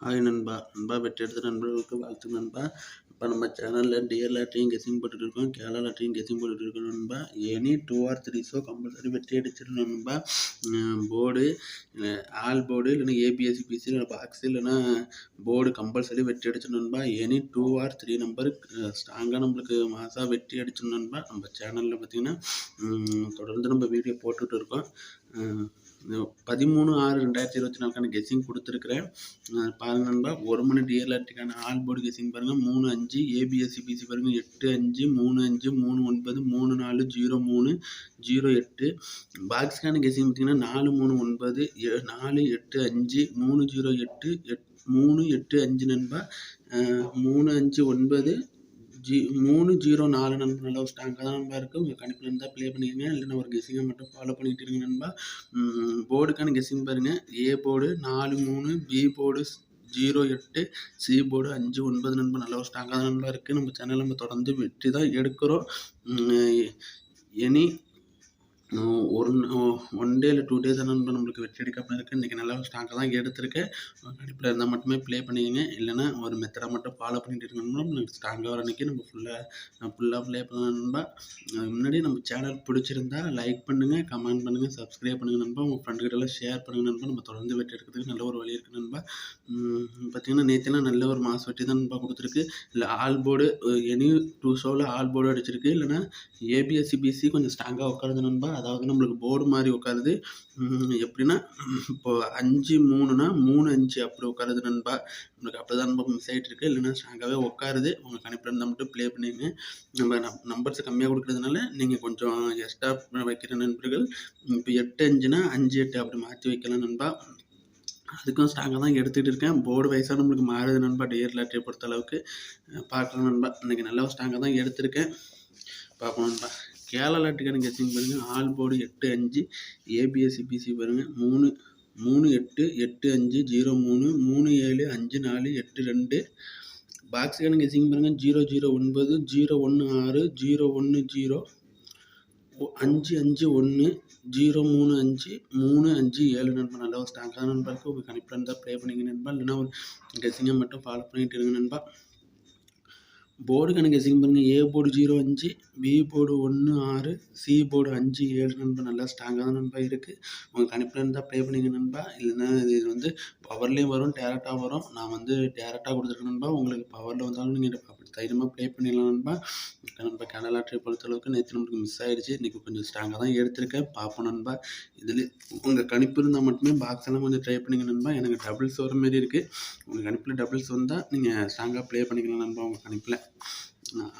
Hi நண்பா. நண்பா வெற்றி எடுத்த நண்பர்களுக்கு வாழ்த்து நண்பா. இப்போ நம்ம சேனலில் டிஎல் லாட்ரியும் கெஸிங் போட்டுட்டு இருக்கோம். கேரளா லாட்ரியும் கெஸிங் போட்டுட்டு நண்பா. Any two or three show compulsory வெற்றி அடிச்சிடணும் நண்பா போர்டு ஆல் போர்டு இல்லைன்னா ஏபிஎஸ்சி பிசி இல்லை பாக்ஸ் இல்லைன்னா போர்டு கம்பல்சரி வெற்றி அடிச்சிடணும் நண்பா. Any two or three number ஸ்ட்ராங்காக நம்மளுக்கு மாதம் வெற்றி அடிச்சிடணும் நண்பா. நம்ம சேனலில் பார்த்தீங்கன்னா தொடர்ந்து நம்ம வீடியோ போட்டுட்டு இருக்கோம். பதிமூணு ஆறு ரெண்டாயிரத்தி இருபத்தி நாலுக்கான கெஸிங் கொடுத்துருக்குறேன். பாருங்க நண்பா ஒரு மணி டிஎல்ஆர்டிக்கான ஆல் போர்டு கெஸிங் பாருங்கள் மூணு அஞ்சு ஏபிஎஸ்சி பிசி பாருங்கள் எட்டு அஞ்சு மூணு அஞ்சு மூணு ஒன்பது மூணு நாலு ஜீரோ மூணு ஜீரோ எட்டு. பாக்ஸ்க்கான கெஸிங் பார்த்தீங்கன்னா நாலு மூணு ஒன்பது நாலு எட்டு அஞ்சு மூணு ஜீரோ எட்டு எட் மூணு எட்டு அஞ்சு நண்பா. மூணு அஞ்சு ஒன்பது ஜி மூணு ஜீரோ நாலு நண்பர் நல்ல ஒரு ஸ்ட்ராங்காக தான் நண்பா இருக்குது உங்கள் கணிப்பில் இருந்தால் ப்ளே பண்ணிடுங்க இல்லைன்னா ஒரு கெஸிங்கை மட்டும் ஃபாலோ பண்ணிட்டு இருங்க நண்பா. போர்டுக்கான கெஸிங் பாருங்கள் ஏ போர்டு நாலு மூணு பி போர்டு ஜீரோ எட்டு சி போர்டு அஞ்சு ஒன்பது நண்பர் நல்ல ஒரு ஸ்ட்ராங்காக தான் நண்பா இருக்குது நம்ம சேனல் நம்ம தொடர்ந்து வெற்றி தான் எடுக்கிறோம். எனி ஒரு ஒன் டே இல்லை டூ டேஸ் நண்பர் நம்மளுக்கு வெற்றி எடுக்காமல் இருக்குது இன்றைக்கி நல்லா ஸ்ட்ராங்காக தான் எடுத்திருக்கேன் கணிப்பில் இருந்தால் மட்டுமே ப்ளே பண்ணிக்கங்க இல்லைன்னா ஒரு மெத்தடை மட்டும் ஃபாலோ பண்ணிட்டு இருக்கணும் நம்மளுக்கு ஸ்ட்ராங்காக வர அன்றைக்கி நம்ம ஃபுல்லாக ஃபுல்லாக ப்ளே பண்ணலாம் நண்பா. அதுக்கு முன்னாடி நம்ம சேனல் பிடிச்சிருந்தா லைக் பண்ணுங்கள் கமெண்ட் பண்ணுங்கள் சப்ஸ்கிரைப் பண்ணுங்கள் நண்பா. உங்கள் ஃப்ரெண்டுகிட்டலாம் ஷேர் பண்ணுங்கள் நண்பா. நம்ம தொடர்ந்து வெற்றி எடுக்கிறதுக்கு நல்ல ஒரு வழி இருக்குது நண்பா. பார்த்திங்கன்னா பார்த்தீங்கன்னா நேற்றுலாம் நல்ல ஒரு மாஸ் வெட்டி தான் நண்பா கொடுத்துருக்கு. இல்லை ஆல் போர்டு எனி டூ ஷோவில் ஆல் போர்டு அடிச்சிருக்கு. இல்லைன்னா ஏபிஎஸ்சி பிசி கொஞ்சம் ஸ்ட்ராங்காக உட்காருது நண்பா. அதாவது நம்மளுக்கு போர்டு மாதிரி உட்காருது. எப்படின்னா இப்போ அஞ்சு மூணுனா மூணு அஞ்சு அப்படி உட்காருது நண்பா. நம்மளுக்கு அப்படி தான் நண்பா மிஸ் ஆகிட்டு இருக்கு. இல்லைன்னா ஸ்ட்ராங்காகவே உட்காருது. உங்கள் கணிப்பில் இருந்தால் மட்டும் ப்ளே பண்ணிங்க நம்ம நம்பர்ஸ் கம்மியாக கொடுக்கறதுனால நீங்கள் கொஞ்சம் எக்ஸ்ட்ரா வைக்கிற நண்பர்கள் இப்போ எட்டு அஞ்சுனா அஞ்சு எட்டு அப்படி மாற்றி வைக்கலாம் நண்பா. அதுக்கும் ஸ்ட்ராங்காக தான் எடுத்துகிட்டு இருக்கேன். போர்டு வைஸாக நம்மளுக்கு மாறுது நண்பா டியர் லாட்டரியை பொறுத்த அளவுக்கு. பார்க்கலாம் நண்பா. இன்றைக்கி நல்லா ஸ்ட்ராங்காக தான் எடுத்திருக்கேன். பார்ப்போம் நண்பா. கேரளா டிக்கெட் கெஸ்டிங் பாருங்கள் ஆல் போர்டு எட்டு அஞ்சு ஏபிஎஸ்சி பிசி பாருங்கள் மூணு மூணு எட்டு எட்டு அஞ்சு ஜீரோ மூணு மூணு ஏழு அஞ்சு நாலு எட்டு ரெண்டு. பாக்ஸ் கணக்கு கெஸ்டிங் பாருங்கள் ஜீரோ ஜீரோ ஒன்பது ஜீரோ ஒன்று ஆறு ஜீரோ ஒன்று ஜீரோ. அஞ்சு அஞ்சு ஒன்று ஜீரோ மூணு அஞ்சு மூணு அஞ்சு ஏழு நண்பா. நல்ல ஒரு ஸ்ட்ராங்காக நண்பருக்கு இருக்குது உங்கள் கணிப்பில் இருந்தால் ப்ளே பண்ணிங்க நண்பா. இல்லைன்னா ஒரு கெஸிங்கை மட்டும் ஃபாலோ பண்ணிட்டு இருங்க நண்பா. போர்டு கணக்கு கெஸிங் பாருங்கள் ஏ போர்டு ஜீரோ அஞ்சு பி போர்டு ஒன்று ஆறு சி போர்டு அஞ்சு ஏழு நண்பா. நல்லா ஸ்ட்ராங்காக தான் நண்பா இருக்குது உங்கள் கணிப்பில் இருந்தால் ப்ளே பண்ணிங்க நண்பா. இல்லைன்னா இது வந்து பவர்லேயும் வரும் டேரெக்டாக வரும். நான் வந்து டேரெக்டாக கொடுத்துருக்கேன் நண்பா. உங்களுக்கு பவரில் வந்தாலும் நீங்கள் அப்படி தைரியமாக ப்ளே பண்ணிடலாம் நண்பா. நண்பா கேனலா ட்ரை பொறுத்தளவுக்கு நேற்று நம்மளுக்கு மிஸ் ஆகிடுச்சு இன்றைக்கி கொஞ்சம் ஸ்ட்ராங்காக தான் எடுத்திருக்கேன். பார்ப்போம் நண்பா. இதில் உங்கள் கணிப்பு இருந்தால் மட்டுமே பாக்ஸ் எல்லாம் கொஞ்சம் ட்ரை பண்ணிங்க நண்பா. எனக்கு டபுள்ஸ் வர மாரி இருக்குது உங்கள் கணிப்பில் டபுள்ஸ் வந்தால் நீங்கள் ஸ்ட்ராங்காக ப்ளே பண்ணிக்கலாம் நண்பா உங்கள் கணிப்பில்.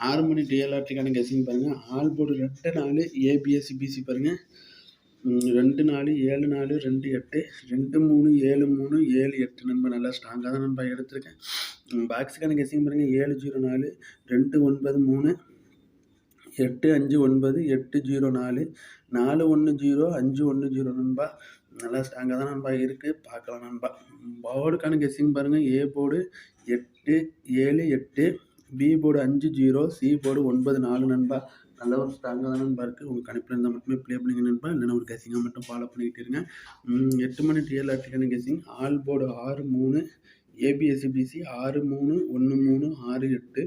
ஆறு மணி டிஎல்ஆர்டிக்கான கெஸிங் பாருங்கள் ஆல் போர்டு ரெண்டு நாலு ஏபிஎஸ்சி பிசி பாருங்கள் ரெண்டு நாலு ஏழு நாலு ரெண்டு எட்டு ரெண்டு மூணு ஏழு மூணு ஏழு எட்டு நண்பர் நல்லா ஸ்ட்ராங்காக தான் நண்பா எடுத்திருக்கேன். பாக்ஸுக்கான கெஸிங் பாருங்கள் ஏழு ஜீரோ நாலு ரெண்டு ஒன்பது மூணு எட்டு அஞ்சு ஒன்பது எட்டு ஜீரோ நாலு நாலு ஒன்று ஜீரோ அஞ்சு ஒன்று ஜீரோ நண்பா. நல்லா ஸ்ட்ராங்காக தான் நண்பா இருக்குது பார்க்கலாம் நண்பா. போர்டுக்கான கெஸ்ஸிங் பாருங்கள் ஏ போர்டு எட்டு ஏழு எட்டு பி போர்டு அஞ்சு ஜீரோ சி போர்டு ஒன்பது நாலு நண்பா. நல்ல ஒரு ஸ்ட்ராங்காக தான் நண்பா இருக்குது உங்கள் கணிப்பில் இருந்தால் மட்டுமே ப்ளே பண்ணிங்க நண்பா. இல்லைன்னா ஒரு கெஸிங்காக மட்டும் ஃபாலோ பண்ணிக்கிட்டு இருங்க. எட்டு மணி டிஎல்ஆர்டிக்கான கெஸிங் ஆல் போர்டு ஆறு மூணு ஏபிஎஸ்சி பிசி ஆறு மூணு ஒன்று மூணு ஆறு எட்டு.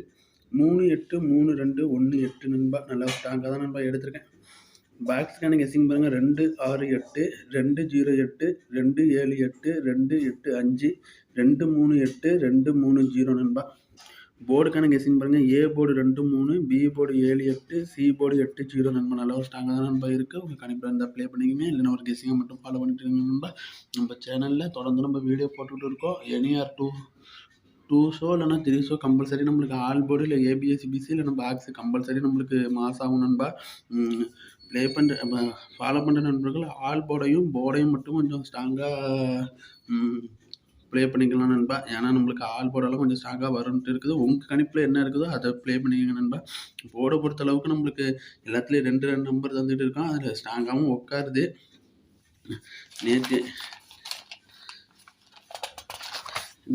மூணு எட்டு மூணு ரெண்டு ஒன்று எட்டு நண்பா. நல்லா ஸ்ட்ராங்காக தான் நண்பா எடுத்திருக்கேன். பாக்ஸ்க்கான கெஸிங் பாருங்கள் ரெண்டு ஆறு எட்டு ரெண்டு ஜீரோ எட்டு ரெண்டு ஏழு எட்டு ரெண்டு எட்டு அஞ்சு ரெண்டு மூணு எட்டு ரெண்டு மூணு ஜீரோ நண்பா. போர்டுக்கான கெஸ்ஸிங் பாருங்கள் ஏ போர்டு ரெண்டு மூணு பி போர்டு ஏழு எட்டு சி போர்டு எட்டு ஜீரோ நண்பா நல்லா ஒரு ஸ்ட்ராங்காக தான் நண்பா இருக்குது உங்கள் கணிப்பில் இருந்தால் ப்ளே பண்ணிக்கங்க. இல்லைனா ஒரு கெஸ்ஸிங்கை மட்டும் ஃபாலோ பண்ணிட்டு இருங்க நண்பா. நம்ம சேனலில் தொடர்ந்து நம்ம வீடியோ போட்டுக்கிட்டு இருக்கோம். Any or two two show இல்லைனா த்ரீ ஷோ கம்பல்சரி நம்மளுக்கு ஆல் போர்டு இல்லை ஏபிஎஸ்சி பிசி இல்லைனா பாக்ஸ் கம்பல்சரி நம்மளுக்கு மாஸ் ஆகும் நண்பா. ப்ளே பண்ணுற ஃபாலோ பண்ணுற நண்பர்கள் ஆல் போர்டையும் போர்டையும் மட்டும் கொஞ்சம் ஸ்ட்ராங்காக ப்ளே பண்ணிக்கலாம் நண்பா. ஏன்னா நம்மளுக்கு ஆள் போடலாம் கொஞ்சம் ஸ்ட்ராங்காக வரும்ட்டு இருக்குது. உங்கள் கணிப்பில் என்ன இருக்குதோ அதை ப்ளே பண்ணிக்கங்க நண்பா. போர்டை பொறுத்த அளவுக்கு நம்மளுக்கு எல்லாத்துலேயும் ரெண்டு ரெண்டு நம்பர் தந்துட்டு இருக்கோம். அதில் ஸ்ட்ராங்காகவும் உட்காருது நேற்று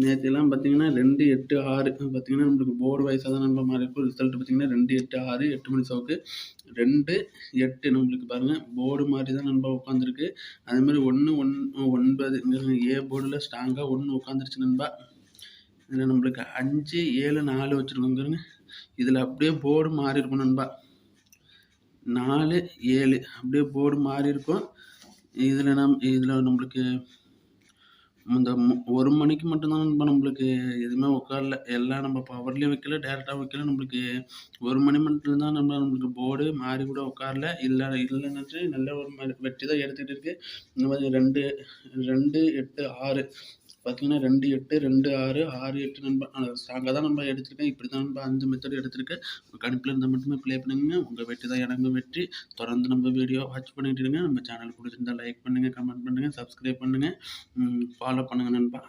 நேற்றுலாம் பார்த்தீங்கன்னா ரெண்டு எட்டு ஆறு. பார்த்தீங்கன்னா நம்மளுக்கு போர்டு வைஸாக தான் நம்ம மாதிரி இருக்கும். ரிசல்ட் பார்த்தீங்கன்னா ரெண்டு எட்டு ஆறு எட்டு மணி சவுக்கு. ரெண்டு எட்டு நம்மளுக்கு பாருங்கள் போர்டு மாதிரி தான் நண்பா உட்காந்துருக்கு அதே மாதிரி ஒன்று ஒன் ஒன்பது ஏ போர்டில் ஸ்ட்ராங்காக ஒன்று உட்காந்துருச்சு நண்பா. இதில் நம்மளுக்கு அஞ்சு ஏழு நாலு வச்சுருக்கோங்க இதில் அப்படியே போர்டு மாறி இருக்கும் நண்பா. நாலு ஏழு அப்படியே போர்டு மாறி இருக்கும். இதில் நம் இதில் நம்மளுக்கு இந்த ஒரு மணிக்கு மட்டும்தான் நண்பா நம்மளுக்கு எதுவுமே உட்காரல எல்லாம் நம்ம பவர்லேயும் வைக்கல டேரெக்டாக வைக்கல. நம்மளுக்கு ஒரு மணி மட்டும் தான் நம்ம நம்மளுக்கு போர்டு மாறி கூட உட்காரல இல்லை இல்லைன்னு நல்ல ஒரு ம- வெற்றி தான் எடுத்துகிட்டு இருக்கு. இந்த மாதிரி ரெண்டு ரெண்டு எட்டு ஆறு பார்த்தீங்கன்னா ரெண்டு எட்டு ரெண்டு ஆறு ஆறு எட்டு நண்பா ஸ்ட்ராங்காக தான் நம்ம எடுத்திருக்கேன். இப்படி தான் நம்ம அந்த மெத்தட் எடுத்திருக்கேன். கணிப்பில் இருந்தால் மட்டுமே ப்ளே பண்ணுங்க. உங்கள் வெற்றி தான் எனக்கு வெற்றி. தொடர்ந்து நம்ம வீடியோ வாட்ச் பண்ணிட்டு இருங்க. நம்ம சேனல் பிடிச்சிருந்தா லைக் பண்ணுங்கள் கமெண்ட் பண்ணுங்கள் சப்ஸ்கிரைப் பண்ணுங்கள் ஃபாலோ பண்ணுங்கள் நண்பா.